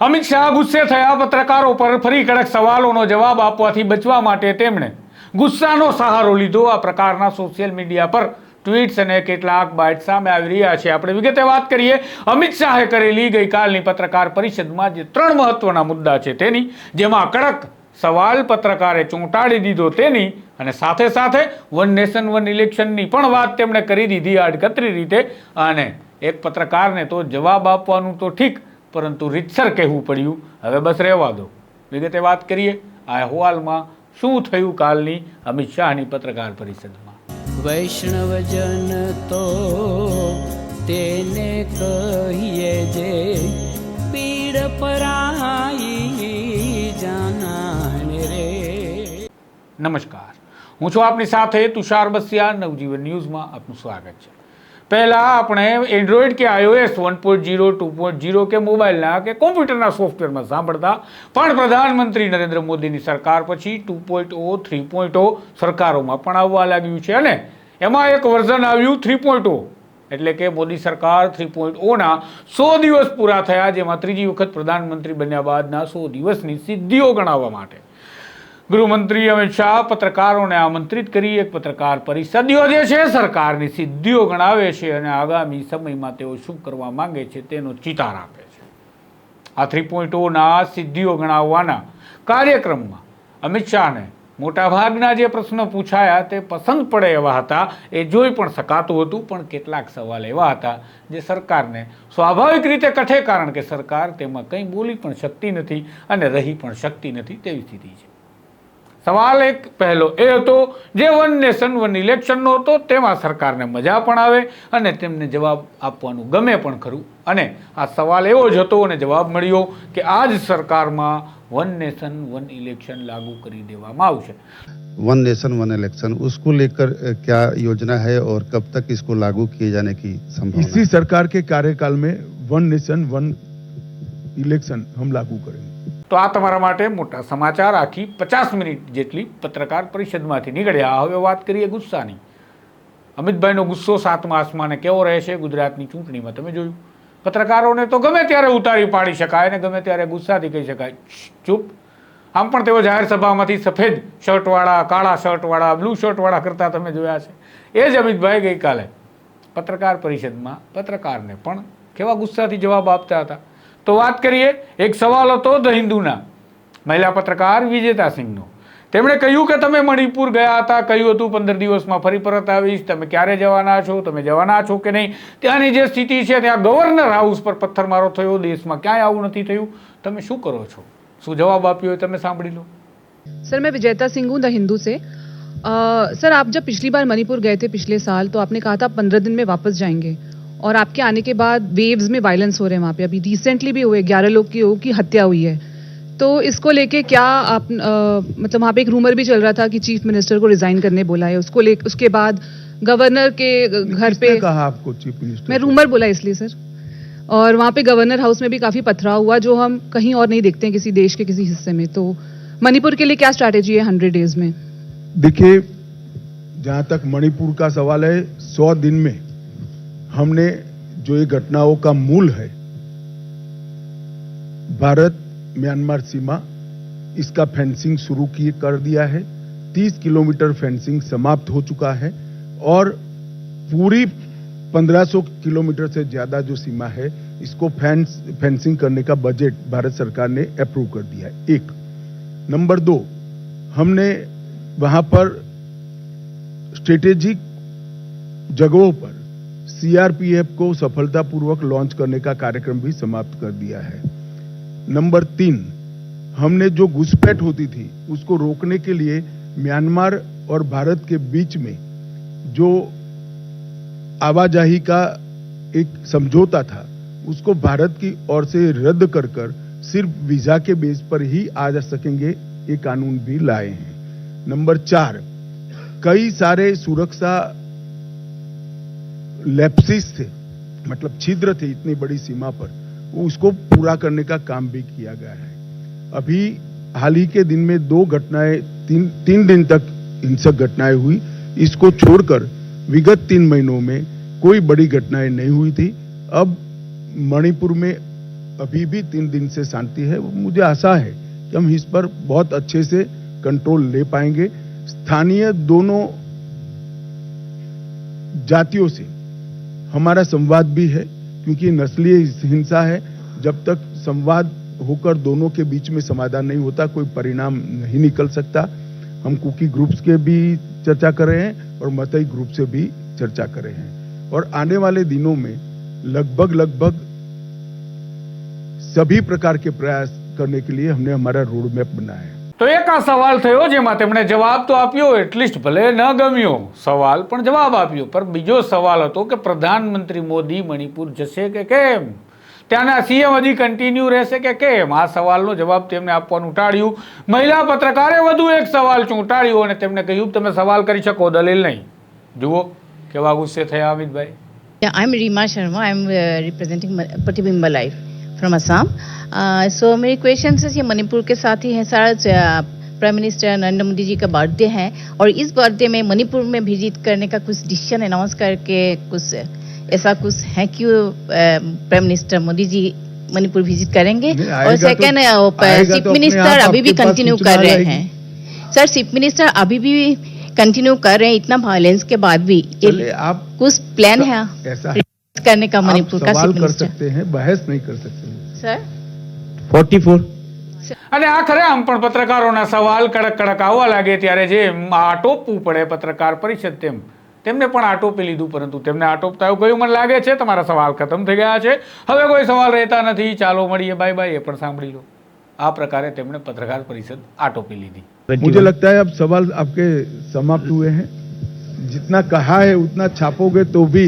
અમિત શાહ ગુસ્સે થયા, પત્રકારો પર ફરી કડક સવાલોનો જવાબ આપવાથી બચવા માટે તેમણે ગુસ્સાનો સહારો લીધો. આ પ્રકારના સોશિયલ મીડિયા પર ટ્વીટ્સ અને કેટલાક બાઇટ સામે આવી રહ્યા છે. આપણે વિગતે વાત કરીએ. અમિત શાહે કરેલી ગઈકાલની પત્રકાર પરિષદમાં જે ત્રણ મહત્વના મુદ્દા છે તેની, જેમાં કડક સવાલ પત્રકારે ચોંટાડી દીધો તેની અને સાથે સાથે વન નેશન, વન ઇલેક્શનની પણ વાત તેમણે કરી દીધી આડકતરી રીતે. અને એક પત્રકારને તો જવાબ આપવાનું તો ઠીક પરંતુ રીતસર કહેવું પડ્યું. હવે બસ રહેવા દો. વિગતે વાત કરીએ. આ અહેવાલમાં શું થયું કાલની અમિત શાહની પત્રકાર પરિષદમાં? વૈષ્ણવજન તો તેને કહીએ જે પીડ પરાઈ જાનાને રે. નમસ્કાર. હું છું આપની સાથે તુષાર બસિયા. નવજીવન ન્યૂઝમાં આપનું સ્વાગત છે. પહેલાં આપણે એન્ડ્રોઈડ કે iOS one point zero two point zero કે મોબાઈલના કે કોમ્પ્યુટરના સોફ્ટવેરમાં સાંભળતા પણ પ્રધાનમંત્રી નરેન્દ્ર મોદીની સરકાર પછી two point O three point O સરકારોમાં પણ આવવા લાગ્યું છે. અને એમાં એક વર્ઝન આવ્યું થ્રી પોઈન્ટ ઓ એટલે કે મોદી સરકાર થ્રી પોઈન્ટ ઓના સો દિવસ પૂરા થયા, જેમાં ત્રીજી વખત પ્રધાનમંત્રી બન્યા બાદના સો દિવસની સિદ્ધિઓ ગણાવવા માટે. ગૃહમંત્રી અમિત શાહ પત્રકારોને આમંત્રિત કરી એક પત્રકાર પરિષદ યોજે છે, સરકારની સિદ્ધિઓ ગણાવે છે અને આગામી સમયમાં તેઓ શું કરવા માંગે છે તેનો ચિતાર આપે છે. આ થ્રી પોઈન્ટ ઓના સિદ્ધિઓ ગણાવવાના કાર્યક્રમમાં અમિત શાહને મોટાભાગના જે પ્રશ્નો પૂછાયા તે પસંદ પડે એવા હતા. એ જોઈ પણ શકાતું હતું, પણ કેટલાક સવાલ એવા હતા જે સરકારને સ્વાભાવિક રીતે કઠે, કારણ કે સરકાર તેમાં કંઈ બોલી પણ શકતી નથી અને રહી પણ શકતી નથી તેવી સ્થિતિ છે. સવાલ એક પહેલો એ હતો જે વન નેશન વન ઇલેક્શનનો હતો તેમાં સરકારને મજા પણ આવે અને તેમને જવાબ આપવાનું ગમે પણ ખરું અને આ સવાલ એવો જ હતો અને જવાબ મળ્યો કે આ જ સરકારમાં વન નેશન વન ઇલેક્શન લાગુ કરી દેવામાં આવશે वन नेशन वन इलेक्शन उसको लेकर अ, क्या योजना है और कब तक इसको लागू किए जाने की संभावना इसी है? सरकार के कार्यकाल में वन नेशन वन इलेक्शन हम लागू करेंगे તો આ તમારા માટે મોટા સમાચાર. આખી પચાસ મિનિટ જેટલી પત્રકાર પરિષદમાંથી નીકળ્યા. હવે વાત કરીએ ગુસ્સાની. અમિતભાઈનો ગુસ્સો સાતમા આસમાને કેવો રહેશે ગુજરાતની ચૂંટણીમાં? તમે જોયું? પત્રકારોને તો ગમે ત્યારે ઉતારી પાડી શકાય અને ગમે ત્યારે ગુસ્સાથી કહી શકાય. ચૂપ. આમ પણ તેઓ જાહેર સભામાંથી સફેદ શર્ટવાળા, કાળા શર્ટવાળા, બ્લુ શર્ટવાળા કરતા તમે જોયા છે. એ જ અમિતભાઈ ગઈકાલે પત્રકાર પરિષદમાં પત્રકારને પણ કેવા ગુસ્સાથી જવાબ આપતા હતા? તો વાત કરીએ એક સવાલ હતો ધ હિન્દુના મહિલા પત્રકાર વિજેતા સિંહનો તેમણે કહ્યું કે તમે મણિપુર ગયા હતા કહ્યું હતું પંદર દિવસમાં ફરી પરત આવીશ તમે ક્યારે જવાના છો તમે જવાના છો કે નહીં ત્યાંની જે સ્થિતિ છે ત્યાં ગવર્નર હાઉસ પર પથ્થરમારો થયો દેશમાં ક્યાંય આવું નથી થયું તમે શું કરો છો શું જવાબ આપ્યો એ તમે સાંભળી લો सर मैं विजेता सिंह हूँ द हिंदू से अ, सर आप जब पिछली बार मणिपुर गए थे पिछले साल तो आपने कहा था पंद्रह दिन में वापस जाएंगे और आपके आने के बाद वेव्स में वायलेंस हो रहे हैं वहाँ पे। अभी रिसेंटली भी हुए ग्यारह लोग की की हत्या हुई है। तो इसको लेके क्या आप अ, मतलब वहाँ पे एक रूमर भी चल रहा था कि चीफ मिनिस्टर को रिजाइन करने बोला है। उसको ले उसके बाद गवर्नर के घर पे कहा आपको चीफ मिनिस्टर मैं रूमर बोला इसलिए सर और वहाँ पे गवर्नर हाउस में भी काफ़ी पथराव हुआ जो हम कहीं और नहीं देखते हैं किसी देश के किसी हिस्से में। तो मणिपुर के लिए क्या स्ट्रैटेजी है हंड्रेड डेज़ में? देखिए जहाँ तक मणिपुर का सवाल है सौ दिन में हमने जो ये घटनाओं का मूल है, भारत म्यांमार सीमा, इसका फेंसिंग शुरू किए कर दिया है। 30 किलोमीटर फेंसिंग समाप्त हो चुका है और पूरी 1500 किलोमीटर से ज़्यादा जो सीमा है, इसको फेंस फेंसिंग करने का बजट भारत सरकार ने अप्रूव कर दिया है। एक। नंबर दो, हमने वहाँ पर स्ट्रेटेजिक जगहों पर सीआरपीएफ को सफलतापूर्वक लॉन्च करने का कार्यक्रम भी समाप्त कर दिया है। नंबर तीन, हमने जो घुसपैठ होती थी, उसको रोकने के लिए म्यांमार और भारत के बीच में जो आवाजाही का एक समझौता था, उसको भारत की ओर से रद्द कर कर सिर्फ़ वीज़ा के बेस पर ही आ जा सकेंगे, ये कानून भी लाए हैं। नंबर चार, कई सारे सुरक्षा लैप्सिस थे मतलब छिद्र थे इतनी बड़ी सीमा पर उसको पूरा करने का काम भी किया गया है। अभी हाल ही के दिन में दो घटनाएँ, तीन तीन दिन तक हिंसक घटनाएँ हुई। इसको छोड़कर विगत तीन महीनों में कोई बड़ी घटनाएँ नहीं हुई थी। अब मणिपुर में अभी भी तीन दिन से शांति है। मुझे आशा है कि हम इस पर बहुत अच्छे से कंट्रोल ले पाएँगे। स्थानीय दोनों जातियों से हमारा संवाद भी है, क्योंकि नस्लीय हिंसा है। जब तक संवाद होकर दोनों के बीच में समाधान नहीं होता, कोई परिणाम नहीं निकल सकता। हम कुकी ग्रुप्स के भी चर्चा कर रहे हैं और मतई ग्रुप से भी चर्चा कर रहे हैं। और आने वाले दिनों में लगभग लगभग सभी प्रकार के प्रयास करने के लिए हमने हमारा रोड मैप बनाया है। તો એક આ સવાલ થયો જેમાં તેમણે જવાબ તો આપ્યો, એટલીસ્ટ ભલે ન ગમ્યો. સવાલ પણ જવાબ આપ્યો. પણ બીજો સવાલ હતો કે પ્રધાનમંત્રી મોદી મણિપુર જશે કે કેમ? ત્યાંના સીએમ હજી કન્ટિન્યુ રહેશે કે કેમ? આ સવાલનો જવાબ તેમને આપવાનું ટાળ્યું મહિલા પત્રકારે વધુ એક સવાલ ચૂંટાડ્યો અને તેમણે કહ્યું, તમે સવાલ કરી શકો, દલીલ નહીં. જુઓ, કેવા ગુસ્સે થયા Amitbhai. I am Reema Sharma I am representing પ્રતિબિંબ Patibimba Life from so Uh, so मेरी क्वेश्चन ये मणिपुर के साथ ही है। सारा प्राइम मिनिस्टर नरेंद्र मोदी जी का बर्थडे है और इस बर्थडे में मणिपुर में विज़िट करने का कुछ डिसीज़न अनाउंस करके कुछ ऐसा कुछ है कि prime minister Modi ji Manipur visit करेंगे और सेकेंड तो- चीफ तो मिनिस्टर अभी भी कंटिन्यू कर रहे हैं। सर चीफ मिनिस्टर अभी भी कंटिन्यू कर रहे हैं इतना वायलेंस के बाद भी। आप कुछ प्लान है? ऐसा है। करने का आप मणिपुर का सवाल चीफ कर मिनिस्टर सकते हैं बहस नहीं कर सकते सर फोर्टी फोर અને આખરે આમ પણ પત્રકારોના સવાલ કડક કડક આવવા લાગે ત્યારે જે આટોપવું પડે પત્રકાર પરિષદ તેમ તેમને પણ આટોપી લીધું પરંતુ તેમને આટોપતા એવું કહ્યું મને લાગે છે તમારા સવાલ ખતમ થઈ ગયા છે હવે કોઈ સવાલ રહેતા નથી ચાલો મળીએ બાય બાય એ પણ સાંભળી લો આ પ્રકારે તેમણે પત્રકાર પરિષદ આટોપી લીધી मुझे लगता है अब सवाल आपके समाप्त हुए हैं जितना कहा है उतना छापोगे तो भी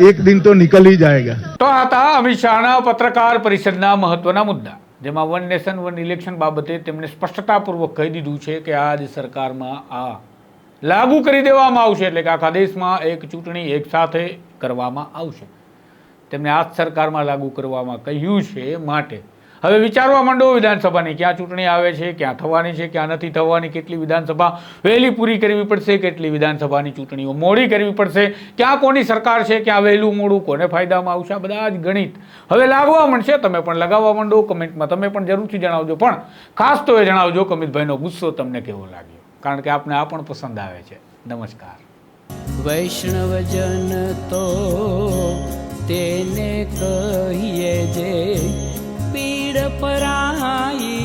एक दिन तो निकल ही जाएगा તો આ હતા અમિત શાહના પત્રકાર પરિષદના મહત્વના મુદ્દા જેમાં વન નેશન વન ઇલેક્શન બાબતે તેમણે સ્પષ્ટતાપૂર્વક કહી દીધું છે કે આ જ સરકારમાં આ લાગુ કરી દેવામાં આવશે એટલે કે આખા દેશમાં એક ચૂંટણી એક સાથે કરવામાં આવશે તેમણે આ જ સરકારમાં લાગુ કરવામાં કહ્યું છે માટે હવે વિચારવા માંડો વિધાનસભાની ક્યાં ચૂંટણી આવે છે, ક્યાં થવાની છે, ક્યાં નથી થવાની, કેટલી વિધાનસભા વહેલી પૂરી કરવી પડશે, કેટલી વિધાનસભાની ચૂંટણીઓ મોડી કરવી પડશે, ક્યાં કોની સરકાર છે, ક્યાં વહેલું મોડું, કોને ફાયદામાં આવશે, આ બધા જ ગણિત હવે લાગવા માંડશે, તમે પણ લગાવવા માંડો, કમેન્ટમાં તમે પણ જરૂરથી જણાવજો. પણ ખાસ તો એ જણાવજો કે અમિતભાઈનો ગુસ્સો તમને કેવો લાગ્યો? કારણ કે આપને આ પણ પસંદ આવે છે. નમસ્કાર. વૈષ્ણવજન તો તેને કહીએ જે પીડ પરાઈ